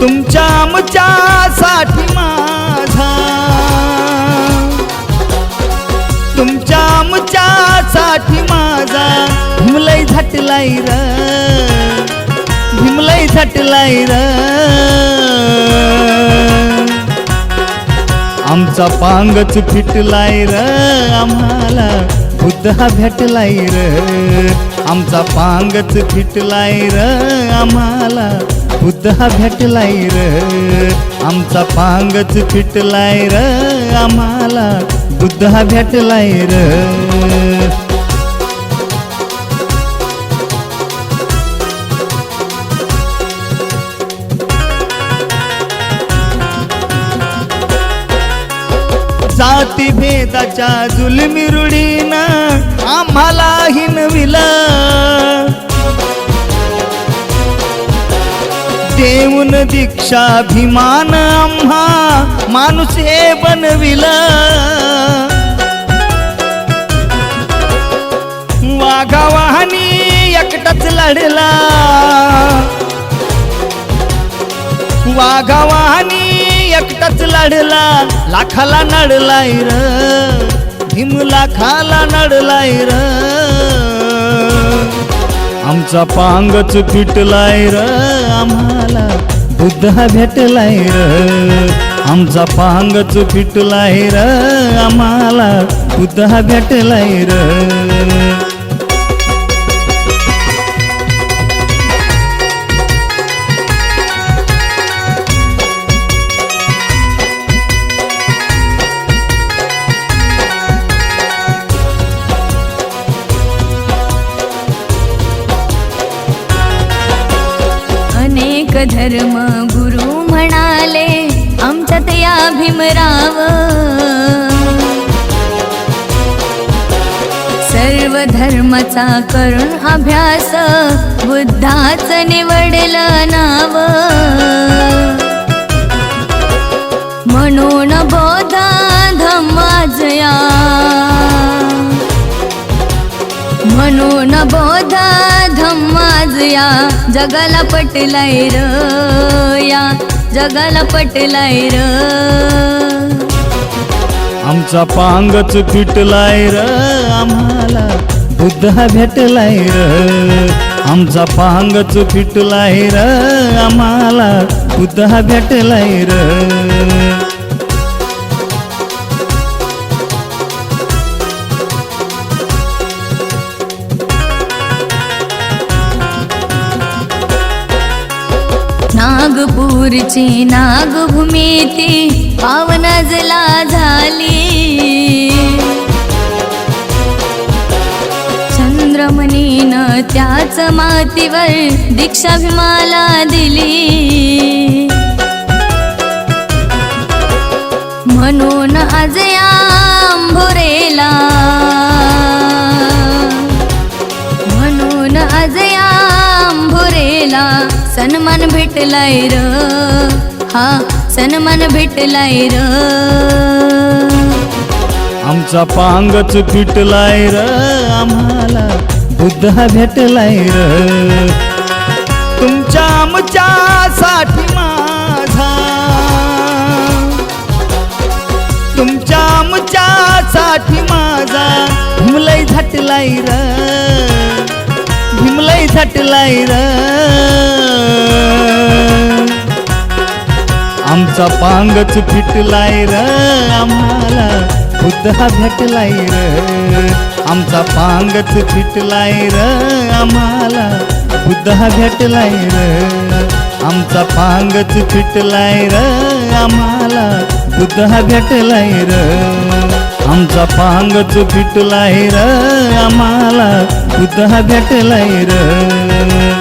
तुमच्या आमच्यासाठी माझा. तुमच्या आमच्यासाठी माझा. भीमलय झटलाय र. भीमलय झटलाय र. आमचा पांगच फिटलाय र. आम्हाला बुद्ध हा भेटलाय र. आमचा पांगच फिटलाय र. आम्हाला बुद्ध हा भेटलाय र. आमचा पांगच फिटलाय र. आम्हाला बुद्ध हा भेटलाय र. जाती भेदाच्या जुलमी रुढीनं देऊन दीक्षा अभिमान आम्हा माणूस हे बनविला. वाघावाहनी एकटाच लढला. वाघावाहनी एकटाच लढला लाखाला नडलाय र. भीम लाखाला नडलाय र. आमचा पांगच फिटलाय र. आम्हाला बुद्ध हा भेटलाय र. आमचा पांगच फिटलाय र. आम्हाला बुद्ध हा भेटलाय र. धर्म गुरु म्हणाले आमच्या तया भीमराव सर्व धर्माचा करून अभ्यास बुद्धाच निवडलं नाव. म्हणून बोध धम्माजया जगाला पटलाय र या जगाला पटलाय र. आमचा पांगच फिटलाय र आम्हाला बुद्ध हा भेटलाय र. आमचा पांगच फिटलाय र आम्हाला बुद्ध हा भेटलाय र. नागपूरची नागभूमी ती पावनजला झाली. चंद्रमणीनं त्याच मातीवर दीक्षा भीमाला दिली. म्हणून आज या आंभोरेला म्हणून आज या आंभोरेला सन्मान भेटलाय र. हा सन्मान भेटलाय र. आमचा पांगच फिटलाय र आम्हाला बुद्ध भेटलाय र. तुमच्या आमच्यासाठी माझा. तुमच्या आमच्यासाठी माझा. भीमलय झटलाय र. भीमलय झटलाय र. आमचा पांगच फिटलाय र आम्हाला. बुद्ध हा भेटलाय र. आमचा पांगच फिटलाय र आम्हाला. बुद्ध हा भेटलाय र. आमचा पांगच फिटलाय र आम्हाला. बुद्ध हा भेटलाय र. आमचा पांगच फिटलाय र आम्हाला. बुद्ध हा भेटलाय र.